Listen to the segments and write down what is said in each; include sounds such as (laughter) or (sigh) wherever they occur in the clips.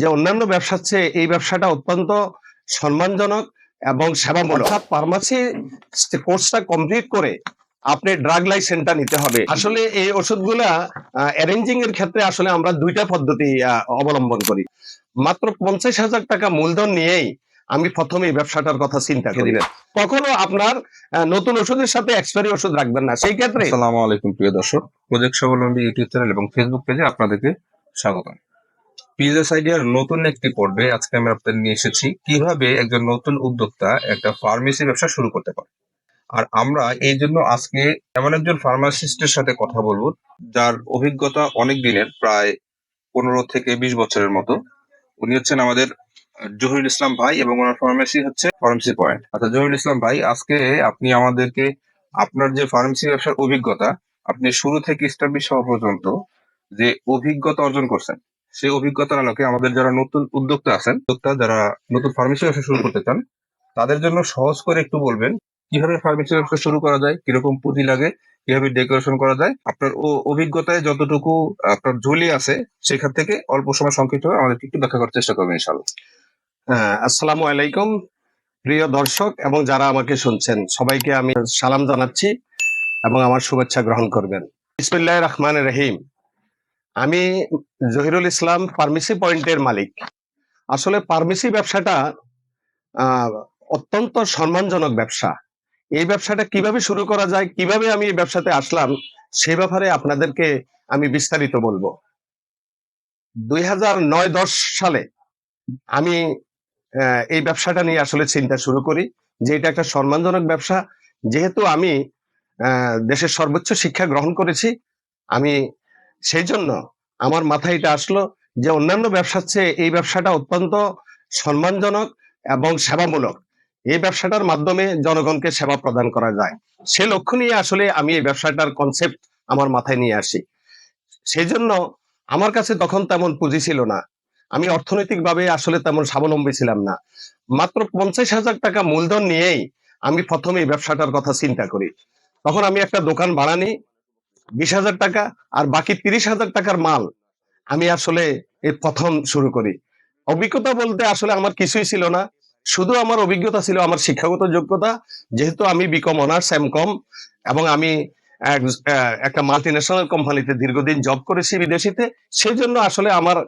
যে অন্যান্য ব্যবসার চেয়ে এই ব্যবসাটা অত্যন্ত সম্মানজনক এবং সেবামূলক। অর্থাৎ ফার্মাসি কোর্সটা কমপ্লিট করে আপনি ড্রাগ লাইসেন্সটা নিতে হবে। আসলে এই ওষুধগুলা অ্যারেঞ্জিং এর ক্ষেত্রে আসলে আমরা দুইটা পদ্ধতি অবলম্বন করি। মাত্র পঞ্চাশ হাজার টাকা মূলধন নিয়েই আমি প্রথমে এই ব্যবসাটার কথা চিন্তা করি। কখনো আপনার নতুন ওষুধের সাথে এক্সপায়ারি ওষুধ রাখবেন না। সেই ক্ষেত্রে আসসালামু আলাইকুম প্রিয় দর্শক। প্রজেক্ট স্বাবলম্বী ইউটিউব চ্যানেল এবং ফেসবুক পেজে আপনাদেরকে স্বাগতম। বিজনেস আইডিয়ার নতুন একটি পর্বে আজকে আমি আপনাদের নিয়ে এসেছি। কীভাবে একজন নতুন উদ্যোক্তা একটা ফার্মেসি ব্যবসা শুরু করতে পারে? আর আমরা এই জন্য আজকে এমন একজন ফার্মাসিস্টের সাথে কথা বলব, যার অভিজ্ঞতা অনেক দিনের প্রায় পনেরো থেকে বিশ বছরের মতো। উনি হচ্ছেন আমাদের জহিরুল ইসলাম ভাই এবং ওনার ফার্মেসি হচ্ছে ফার্মেসি পয়েন্ট আচ্ছা জহিরুল ইসলাম ভাই, আজকে আপনি আমাদেরকে আপনার যে ফার্মেসি ব্যবসার অভিজ্ঞতা, আপনি শুরু থেকে স্টাবলিশ হওয়া পর্যন্ত যে অভিজ্ঞতা অর্জন করছেন সেই অভিজ্ঞতার আলোকে আমাদের যারা নতুন উদ্যোক্তা আছেন উদ্যোক্তা যারা নতুন ফার্মেসি ব্যবসা শুরু করতে চান তাদের জন্য সহজ করে একটু বলবেন কীভাবে ফার্মেসি ব্যবসা শুরু করা যায় কীরকম পুঁজি লাগে কীভাবে ডেকোরেশন করা যায় আপনার অভিজ্ঞতায় যতটুকু আপনার ঝুলি আছে সেখান থেকে অল্প সময় সংক্ষিপ্ত আমাদেরকে একটু ব্যাখ্যা করার চেষ্টা করবেন ইনশাল্লাহ হ্যাঁ, আসসালামু আলাইকুম প্রিয় দর্শক এবং যারা আমাকে শুনছেন সবাইকে আমি সালাম জানাচ্ছি এবং আমার শুভেচ্ছা গ্রহণ করবেন। বিসমিল্লাহ রহমান রহিম। আমি জহিরুল ইসলাম ফার্মেসি পয়েন্টের মালিক। আসলে ফার্মেসি ব্যবসাটা অত্যন্ত সম্মানজনক ব্যবসা। এই ব্যবসাটা কীভাবে শুরু করা যায়, কীভাবে আমি এই ব্যবসাতে আসলাম, সে ব্যাপারে আপনাদেরকে আমি বিস্তারিত বলব। দুই হাজার নয় দশ সালে আমি এই ব্যবসাটা নিয়ে আসলে চিন্তা শুরু করি যে এটা একটা সম্মানজনক ব্যবসা। যেহেতু আমি দেশের সর্বোচ্চ শিক্ষা গ্রহণ করেছি, আমি সেই জন্য আমার মাথায় এটা আসলো যে অন্যান্য ব্যবসার চেয়ে এই ব্যবসাটা অত্যন্ত সম্মানজনক এবং সেবামূলক। এই ব্যবসাটার মাধ্যমে জনগণকে সেবা প্রদান করা যায়। সে লক্ষ্য নিয়ে আসলে আমি এই ব্যবসাটার কনসেপ্ট আমার মাথায় নিয়ে আসি। সেই জন্য আমার কাছে তখন তেমন পুঁজি ছিল না। আমি অর্থনৈতিকভাবে আসলে তেমন স্বাবলম্বী ছিলাম না। মাত্র পঞ্চাশ হাজার টাকা মূলধন নিয়েই আমি প্রথমে এই ব্যবসাটার কথা চিন্তা করি। তখন আমি একটা দোকান ভাড়া বিশ হাজার টাকা আর বাকি তিরিশ হাজার টাকার মাল আমি আসলে এই প্রথম শুরু করি। অভিজ্ঞতা বলতে আসলে আমার কিছুই ছিল না। শুধু আমার অভিজ্ঞতা ছিল আমার শিক্ষাগত যোগ্যতা, যেহেতু আমি বিকম অনার্স এম কম এবং আমি একটা মাল্টি ন্যাশনাল কোম্পানিতে দীর্ঘদিন জব করেছি বিদেশিতে সেই জন্য আসলে আমার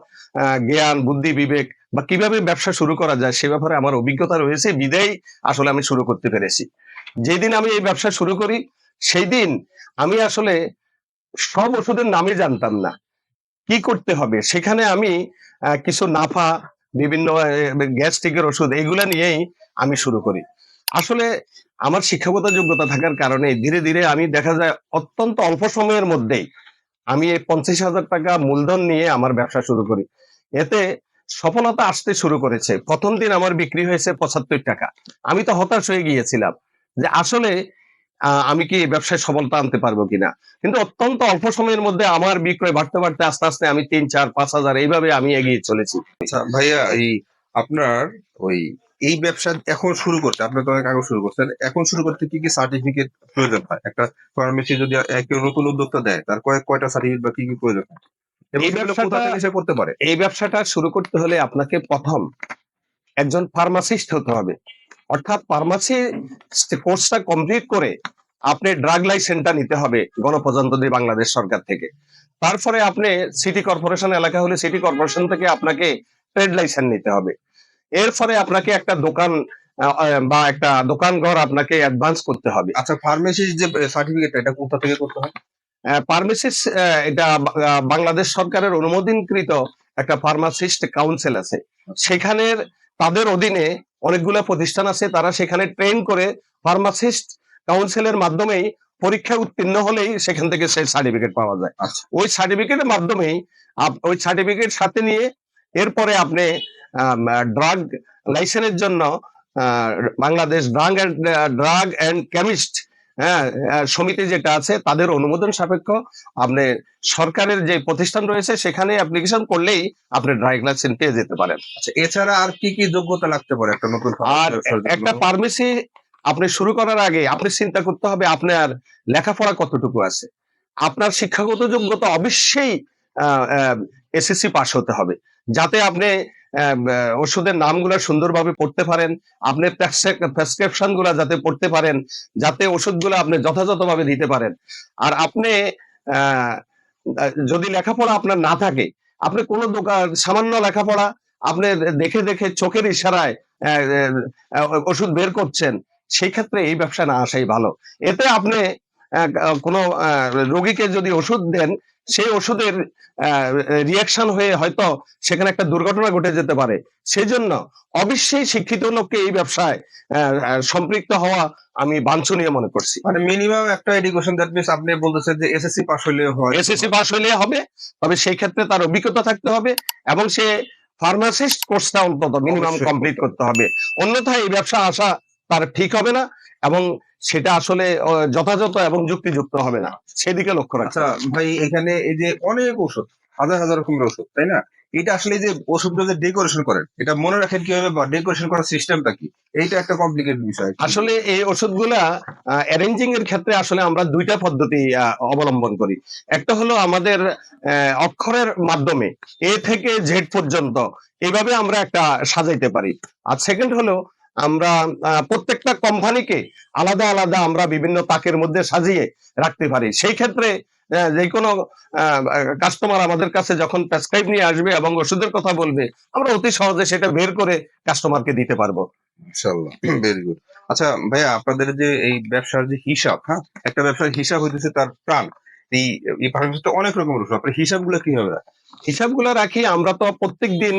জ্ঞান, বুদ্ধি, বিবেক বা কীভাবে ব্যবসা শুরু করা যায় সে ব্যাপারে আমার অভিজ্ঞতা রয়েছে, বিদায় আসলে আমি শুরু করতে পেরেছি। যেদিন আমি এই ব্যবসা শুরু করি সেই দিন আমি আসলে সব ওষুধের নামই জানতাম না। কি করতে হবে? সেখানে আমি কিছু নাফা, বিভিন্ন গ্যাস্ট্রিকের ওষুধ এইগুলা নিয়েই আমি শুরু করি। আসলে আমার শিক্ষাগত যোগ্যতা থাকার কারণে ধীরে ধীরে আমি দেখা যায় অত্যন্ত অল্প সময়ের মধ্যেই আমি এই পঞ্চাশ হাজার টাকা মূলধন নিয়ে আমার ব্যবসা শুরু করি। এতে সফলতা আসতে শুরু করেছে। প্রথম দিন আমার বিক্রি হয়েছে পঁচাত্তর টাকা। আমি তো হতাশ হয়ে গিয়েছিলাম যে আসলে আমি কি এই ব্যবসায় সফলতা আনতে পারব কিনা? কিন্তু অত্যন্ত অল্প সময়ের মধ্যে আমার বিক্রয় বাড়তে বাড়তে আস্তে আস্তে আমি তিন চার পাঁচ হাজার এইভাবে আমি এগিয়ে চলেছি। আচ্ছা ভাইয়া এই আপনার ওই এই ব্যবসা এখন শুরু করতে আপনি তো অনেক আগে শুরু করছেন এখন শুরু করতে কি কি সার্টিফিকেট প্রয়োজন হয়? একটা ফার্মেসি যদি কেউ নতুন উদ্যোক্তা দেয় তার কয়েক কয়টা সার্টিফিকেট বা কি কি প্রয়োজন হয়? এই ব্যবসাটা- করতে পারে? এই ব্যবসাটা শুরু করতে হলে আপনাকে প্রথম একজন ফার্মাসিস্ট হতে হবে। অর্থাৎ ফার্মাসি কোর্সটা কমপ্লিট করে আপনি ড্রাগ লাইসেন্সটা নিতে হবে গণপ্রজাতন্ত্রী বাংলাদেশ সরকার থেকে। তারপরে আপনি সিটি কর্পোরেশন এলাকা হলে সিটি কর্পোরেশন থেকে আপনাকে ট্রেড লাইসেন্স নিতে হবে। এরপরে আপনাকে একটা দোকান বা একটা দোকান ঘর আপনাকে অ্যাডভান্স করতে হবে। আচ্ছা ফার্মেসির যে সার্টিফিকেট এটা কোথা থেকে করতে হয়? ফার্মাসিস্ট এটা বাংলাদেশ সরকারের অনুমোদনকৃত একটা ফার্মাসিস্ট কাউন্সিল আছে। সেখানের তাদের অধীনে অনেকগুলো প্রতিষ্ঠান আছে তারা সেখানে ট্রেন করে ফার্মাসিস্ট কাউন্সিলের মাধ্যমেই পরীক্ষায় উত্তীর্ণ হলেই সেখান থেকে সেই সার্টিফিকেট পাওয়া যায় আচ্ছা। ওই সার্টিফিকেটের মাধ্যমেই ওই সার্টিফিকেট সাথে নিয়ে এরপরে আপনি ড্রাগ লাইসেন্সের জন্য আহ, Bangladesh drug drug and chemist হ্যাঁ সমিতি যেটা আছে তাদের অনুমোদন সাপেক্ষ আপনি সরকারের যে প্রতিষ্ঠান রয়েছে সেখানে অ্যাপ্লিকেশন করলেই আপনি ড্রাইভ লাইসেন্স পেয়ে যেতে পারেন। আচ্ছা এছাড়া আর কি কি যোগ্যতা লাগতে পারে একটা নতুন আর? একটা ফার্মেসি আপনি শুরু করার আগে আপনি চিন্তা করতে হবে আপনার লেখাপড়া কতটুকু আছে। আপনার শিক্ষাগত যোগ্যতা অবশ্যই এসএসসি পাস হতে হবে। যাতে আপনি ওষুধের নামগুলো সুন্দরভাবে পড়তে পারেন। আপনি প্রেসক্রিপশনগুলা যাতে পড়তে পারেন, যাতে ওষুধগুলো আপনি যথাযথভাবে দিতে পারেন। আর আপনি যদি লেখাপড়া আপনার না থাকে, আপনি কোনো দোকান সামান্য লেখাপড়া আপনি দেখে দেখে চোখের ইশারায় ওষুধ বের করছেন, সেই ক্ষেত্রে এই ব্যবসা না আসাই ভালো। এতে আপনি কোনো রোগীকে যদি ওষুধ দেন সেই ওষুধের রিয়াকশন হয়ে হয়তো সেখানে একটা দুর্ঘটনা ঘটে যেতে পারে। সেই জন্য অবশ্যই শিক্ষিত লোককে এই ব্যবসায় সম্পৃক্ত হওয়া আমি বাঞ্ছনীয় মনে করছি। মানে মিনিমাম একটা এডুকেশন দ্যাট মিনস আপনি বলতেছেন যে এসএসসি পাস হলে হয়। এসএসসি পাস হলে হবে তবে সেই ক্ষেত্রে তার অভিজ্ঞতা থাকতে হবে এবং সে ফার্মাসিস্ট কোর্সটা অন্তত মিনিমাম কমপ্লিট করতে হবে। অন্যথায় এই ব্যবসা আসা তার ঠিক হবে না এবং সেটা আসলে যথাযথ এবং যুক্তিযুক্ত হবে না। সেদিকে লক্ষ্য রাখতে আচ্ছা ভাই এখানে এই যে অনেক ওষুধ হাজার হাজার রকমের ওষুধ তাই না? এটা আসলে যে ওষুধগুলো যে ডেকোরেশন করেন এটা মনে রাখেন কীভাবে বা ডেকোরেশন করার সিস্টেমটা কি? এইটা একটা কমপ্লিকেটেড বিষয়। আসলে এই ওষুধগুলা অ্যারেঞ্জিং এর ক্ষেত্রে আসলে আমরা দুইটা পদ্ধতি আহ, অবলম্বন করি। একটা হলো আমাদের অক্ষরের মাধ্যমে এ থেকে জেড পর্যন্ত এইভাবে আমরা একটা সাজাইতে পারি। আর সেকেন্ড হলো আমরা প্রত্যেকটা কোম্পানিকে আলাদা আলাদা আমরা বিভিন্ন তাকের মধ্যে সাজিয়ে রাখতে পারি। সেই ক্ষেত্রে যে কোনো কাস্টমার আমাদের কাছে যখন প্রেসক্রাইব নিয়ে আসবে এবং ওষুধের কথা বলবে, আমরা অতি সহজে সেটা বের করে কাস্টমারকে দিতে পারব। ভেরি গুড (clears throat) আচ্ছা ভাইয়া, আপনাদের যে এই ব্যবসার যে হিসাব হ্যাঁ? একটা ব্যবসার হিসাব হইতেছে তার প্রাণ। এই এই ফার্মেসিতে অনেক রকমের ওষুধ আপনার হিসাবগুলো কীভাবে রাখেন? হিসাবগুলো রাখি, আমরা তো প্রত্যেক দিন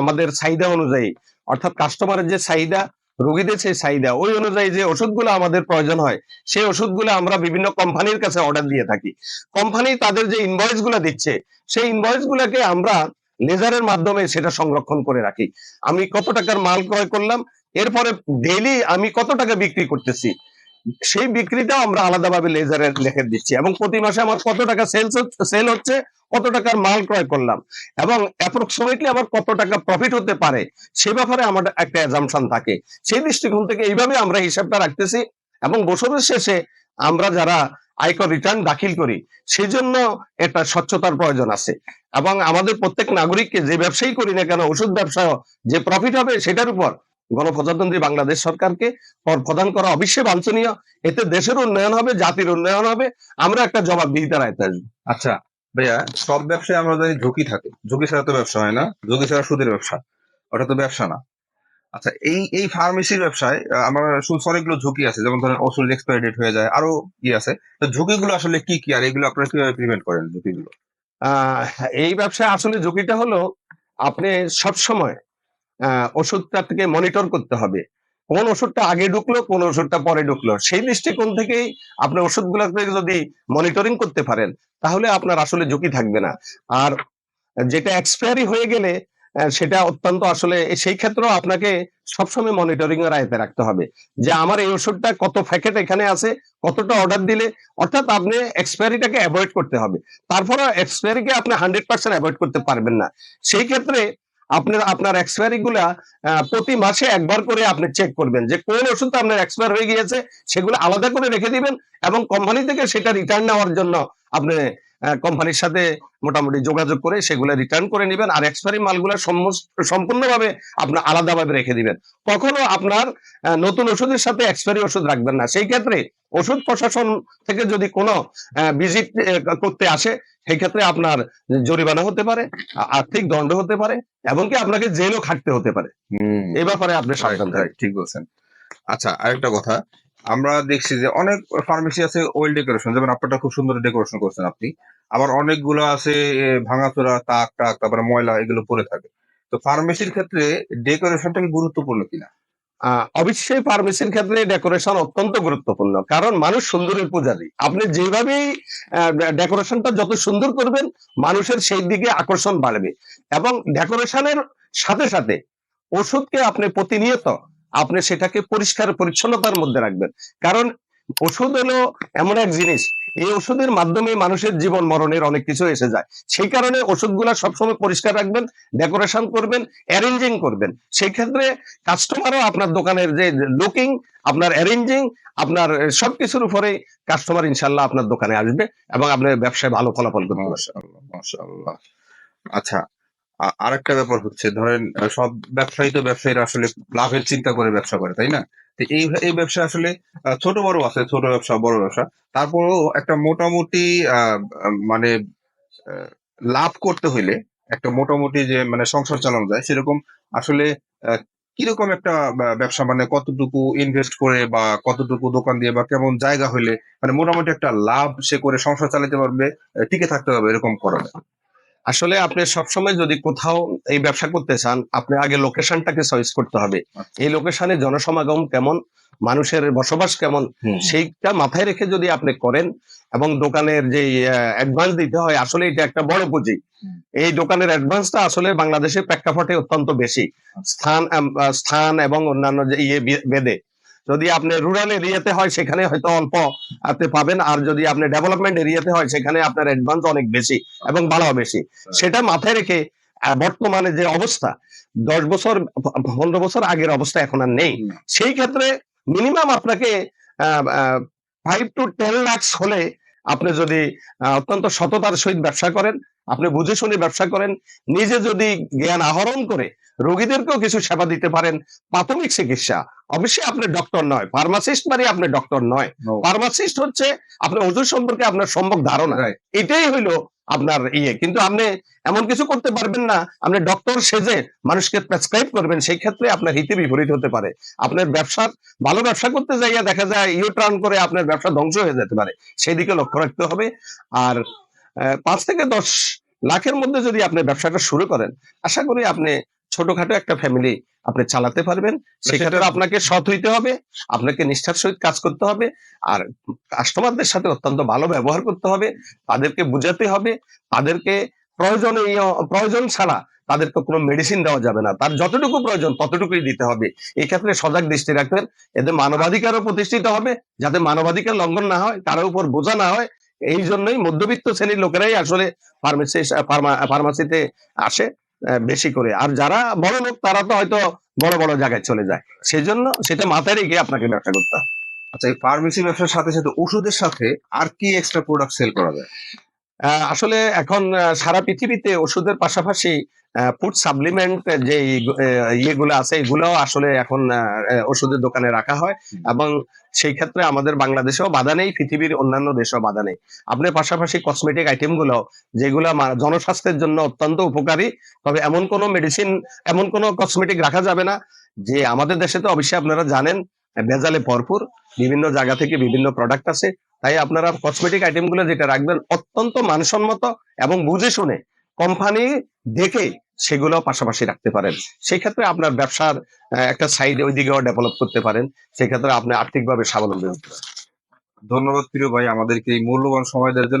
আমাদের চাহিদা অনুযায়ী, অর্থাৎ কাস্টমারের যে চাহিদা, রোগীদের সেই চাহিদা, ওই অনুযায়ী যে ওষুধগুলো আমাদের প্রয়োজন হয়, সেই ওষুধগুলো আমরা বিভিন্ন কোম্পানির কাছে অর্ডার দিয়ে থাকি। কোম্পানি তাদের যে ইনভয়েসগুলো দিচ্ছে, সেই ইনভয়েস গুলাকে আমরা লেজারের মাধ্যমে সেটা সংরক্ষণ করে রাখি। আমি কত টাকার মাল ক্রয় করলাম, এরপরে ডেইলি আমি কত টাকা বিক্রি করতেছি সেই বিক্রিটাও আমরা আলাদাভাবে লেজারে লিখে দিচ্ছি। এবং প্রতি মাসে আমার কত টাকা সেলস সেল হচ্ছে, কত টাকার মাল ক্রয় করলাম। এবং অ্যাপ্রক্সিমেটলি আমার কত টাকা প্রফিট হতে পারে, সে ব্যাপারে আমার একটা অ্যাজামশন থাকে। সেই দৃষ্টিকোণ থেকে এইভাবে আমরা হিসাবটা রাখতেছি এবং বছরের শেষে আমরা যারা আয়কর রিটার্ন দাখিল করি সেই জন্য একটা স্বচ্ছতার প্রয়োজন আছে। এবং আমাদের প্রত্যেক নাগরিককে যে ব্যবসায়ী করি না কেন, ওষুধ ব্যবসায় যে প্রফিট হবে সেটার উপর গণপ্রজাতন্ত্রী বাংলাদেশ সরকারকে কর প্রদান করা অবশ্যই বাঞ্ছনীয়। এতে দেশের উন্নয়ন হবে জাতির উন্নয়ন হবে। আমরা একটা জবাব জবাবদিহিতার আয়তে আসব। আচ্ছা ভাইয়া সব ব্যবসায় আমরা জানি ঝুঁকি থাকে। ঝুঁকি ছাড়া তো ব্যবসা হয় না। ঝুঁকি ছাড়া সুদের ব্যবসা। ওটা তো ব্যবসা না। আচ্ছা এই এই ফার্মেসির ব্যবসায় আমার শুধু অনেকগুলো ঝুঁকি আছে। যেমন ধরেন ওষুধ এক্সপায়ারি ডেট হয়ে যায় আরও ই আছে। তো ঝুঁকিগুলো আসলে কি কি? আর এগুলো আপনারা কীভাবে প্রিভেন্ট করেন ঝুঁকিগুলো? আহ, এই ব্যবসায় আসলে ঝুঁকিটা হলো আপনি সব সময় ওষুধটা থেকে মনিটর করতে হবে। কোন ওষুধটা আগে ঢুকলো, কোন ওষুধটা পরে ঢুকলো। সেই দৃষ্টিকোণ থেকেই আপনি ওষুধগুলোকে যদি মনিটরিং করতে পারেন, তাহলে আপনার আসলে ঝুঁকি থাকবে না। আর যেটা এক্সপায়ারি হয়ে গেলে সেটা অত্যন্ত আসলে, সেই ক্ষেত্রেও আপনাকে সবসময় মনিটরিং এর আয়তে রাখতে হবে। যে আমার এই ওষুধটা কত প্যাকেট এখানে আছে, কতটা অর্ডার দিলে, অর্থাৎ আপনি এক্সপায়ারিটাকে অ্যাভয়েড করতে হবে। তারপরে এক্সপায়ারিকে আপনি হান্ড্রেড পার্সেন্ট অ্যাভয়েড করতে পারবেন না। সেই ক্ষেত্রে আপনার আপনার এক্সপায়ারি গুলা আহ, প্রতি মাসে একবার করে আপনি চেক করবেন যে কোন ওষুধটা আপনার এক্সপায়ার হয়ে গিয়েছে সেগুলো আলাদা করে রেখে দিবেন এবং কোম্পানি থেকে সেটা রিটার্ন নেওয়ার জন্য আপনি কোম্পানির সাথে মোটামুটি যোগাযোগ করে সেগুলো রিটার্ন করে নেবেন আর এক্সপায়ারি মালগুলো সম্পূর্ণভাবে আপনার আলাদাভাবে রেখে দিবেন। কখনো আপনার নতুন ওষুধের সাথে এক্সপায়ারি ওষুধ রাখবেন না। সেই ক্ষেত্রে ওষুধ প্রশাসন থেকে যদি কোনো ভিজিট করতে আসে সেই ক্ষেত্রে আপনার জরিমানা হতে পারে আর্থিক দণ্ড হতে পারে এমনকি আপনাকে জেলও খাটতে হতে পারে। এই ব্যাপারে আপনি সাবধান ঠিক বলছেন। আচ্ছা আরেকটা কথা। আমরা দেখছি যে অনেক ফার্মেসি আছে ওয়েল ডেকোরেশন যেমন আপনারটা খুব সুন্দর ডেকোরেশন করছেন আপনি। আবার অনেকগুলো আছে ভাঙাচোরা, তাক, টাক, তারপরে ময়লা, এগুলো পরে থাকে। তো ফার্মেসির ক্ষেত্রে ডেকোরেশনটা কি গুরুত্বপূর্ণ কিনা? অবশ্যই ফার্মেসির ক্ষেত্রে ডেকোরেশন অত্যন্ত গুরুত্বপূর্ণ। কারণ মানুষ সুন্দরের পূজারী। আপনি যেভাবেই ডেকোরেশনটা যত সুন্দর করবেন, মানুষের সেই দিকে আকর্ষণ বাড়বে। এবং ডেকোরেশনের সাথে সাথে ওষুধকে আপনি প্রতিনিয়ত আপনি সেটাকে পরিষ্কার পরিচ্ছন্নতার মধ্যে রাখবেন। কারণ ওষুধ হলো এমন এক জিনিস, এই ওষুধের মাধ্যমে মানুষের জীবন মরণের অনেক কিছু এসে যায়। সেই কারণে ওষুধগুলা সবসময় পরিষ্কার রাখবেন, ডেকোরেশন করবেন, অ্যারেঞ্জিং করবেন। সেই ক্ষেত্রে কাস্টমারও আপনার দোকানের যে লুকিং, আপনার অ্যারেঞ্জিং, আপনার সবকিছুর উপরে কাস্টমার ইনশাল্লাহ আপনার দোকানে আসবে এবং আপনার ব্যবসায় ভালো ফলাফল করতে পারবে মাশাআল্লাহ মাশাআল্লাহ। আচ্ছা আ- আরেকটা ব্যাপার হচ্ছে, ধরেন সব ব্যবসায়ী তো ব্যবসায়ীরা আসলে লাভের চিন্তা করে ব্যবসা করে, তাই না? তো এই এই ব্যবসা আসলে ছোট বড় আছে, ছোট ব্যবসা, বড় ব্যবসা। তারপরেও একটা মোটামুটি মানে লাভ করতে হইলে একটা মোটামুটি যে মানে সংসার চালানো যায়, সেরকম আসলে কীরকম একটা ব্যবসা মানে কতটুকু ইনভেস্ট করে বা কতটুকু দোকান দিয়ে বা কেমন জায়গা হইলে মানে মোটামুটি একটা লাভ সে করে সংসার চালাতে পারবে টিকে থাকতে পারবে, এরকম করা আসলে আপনি সবসময় যদি কোথাও এই ব্যবসা করতে চান আপনি আগে লোকেশনটাকে চয়েস করতে হবে। এই লোকেশনে জনসমাগম কেমন মানুষের বসবাস কেমন সেইটা মাথায় রেখে যদি আপনি করেন এবং দোকানের যে অ্যাডভান্স দিতে হয় আসলে এটা একটা বড় পুঁজি। এই দোকানের অ্যাডভান্সটা আসলে বাংলাদেশের প্রেক্ষাপটে অত্যন্ত বেশি। স্থান স্থান এবং অন্যান্য যে ইয়ে বেদে। যদি আপনি রুরাল এরিয়াতে হয় সেখানে হয়তো অল্প আপনি পাবেন। আর যদি আপনি ডেভেলপমেন্ট এরিয়াতে হয় সেখানে আপনার অ্যাডভান্স অনেক বেশি এবং ভাড়াও বেশি। সেটা মাথায় রেখে বর্তমানে যে অবস্থা দশ বছর পনেরো বছর আগের অবস্থা এখন আর নেই। সেই ক্ষেত্রে মিনিমাম আপনাকে ফাইভ টু টেন লাক্স হলে আপনি যদি অত্যন্ত সততার সহিত ব্যবসা করেন আপনি বুঝে শুনে ব্যবসা করেন নিজে যদি জ্ঞান আহরণ করে রোগীদেরকেও কিছু সেবা দিতে পারেন প্রাথমিক চিকিৎসা। অবশ্যই আপনি ডক্টর নয় ফার্মাসিস্ট মানে আপনি ডক্টর নয়। ফার্মাসিস্ট হচ্ছে আপনার ওষুধ সম্পর্কে আপনার সম্যক ধারণা। এটাই হইল আপনার ইয়ে। কিন্তু আপনি এমন কিছু করতে পারবেন না আপনি ডক্টর সেজে মানুষকে প্রেসক্রাইব করবেন সেই ক্ষেত্রে আপনার হিতে বিপরীত হতে পারে। আপনার ব্যবসার ভালো ব্যবসা করতে যাইয়া দেখা যায় ইউ টার্ন করে আপনার ব্যবসা ধ্বংস হয়ে যেতে পারে। সেই দিকে লক্ষ্য রাখতে হবে। আর পাঁচ থেকে দশ লাখের মধ্যে যদি আপনি ব্যবসাটা শুরু করেন আশা করি আপনি ছোটখাটো একটা ফ্যামিলি আপনি চালাতে পারবেন। সেক্ষেত্রে আপনাকে সৎ হইতে হবে আপনাকে নিষ্ঠার সহিত কাজ করতে হবে আর কাস্টমারদের সাথে অত্যন্ত ভালো ব্যবহার করতে হবে তাদেরকে বুঝাতে হবে তাদেরকে প্রয়োজনীয় প্রয়োজন ছাড়া তাদেরকে কোনো মেডিসিন দেওয়া যাবে না। তার যতটুকু প্রয়োজন ততটুকুই দিতে হবে। এই ক্ষেত্রে সজাগ দৃষ্টি রাখবেন এতে মানবাধিকারও প্রতিষ্ঠিত হবে যাতে মানবাধিকার লঙ্ঘন না হয় তার উপর বোঝা না হয় এই জন্যই মধ্যবিত্ত শ্রেণির লোকেরাই আসলে ফার্মেসি ফার্মাসিতে আসে বেশি করে। আর যারা বড় লোক, তারা তো হয়তো বড় বড় জায়গায় চলে যায়। সেজন্য সেটা মাথায় রেখে আপনাকে ব্যবসা করতে হবে। আচ্ছা এই ফার্মেসি ব্যবসার সাথে সাথে ওষুধের সাথে আর কি এক্সট্রা প্রোডাক্ট সেল করা যায়? আসলে এখন সারা পৃথিবীতে ওষুধের পাশাপাশি ফুড সাপ্লিমেন্ট যে ইয়ে- ইয়েগুলো আছে এগুলোও আসলে এখন ওষুধের দোকানে রাখা হয়। এবং সেই ক্ষেত্রে আমাদের বাংলাদেশেও বাধা নেই পৃথিবীর অন্যান্য দেশেও বাধা নেই। আপনার পাশাপাশি কসমেটিক আইটেমগুলো যেগুলো জনস্বাস্থ্যের জন্য অত্যন্ত উপকারী তবে এমন কোনো মেডিসিন এমন কোনো কসমেটিক রাখা যাবে না যে আমাদের দেশে তো অবশ্যই আপনারা জানেন ভেজালে ভরপুর বিভিন্ন জায়গা থেকে বিভিন্ন প্রোডাক্ট আছে তাই আপনারা কসমেটিক আইটেমগুলো যেটা রাখবেন অত্যন্ত মানসম্মত এবং বুঝে শুনে কোম্পানি দেখে সেগুলো পাশাপাশি রাখতে পারেন। সেক্ষেত্রে আপনার ব্যবসার একটা সাইড ওই দিকেও ডেভেলপ করতে পারেন। সেক্ষেত্রে আপনি আর্থিকভাবে স্বাবলম্বী হতে পারেন। ধন্যবাদ প্রিয় ভাই, আমাদেরকে এই মূল্যবান সময় দেওয়ার জন্য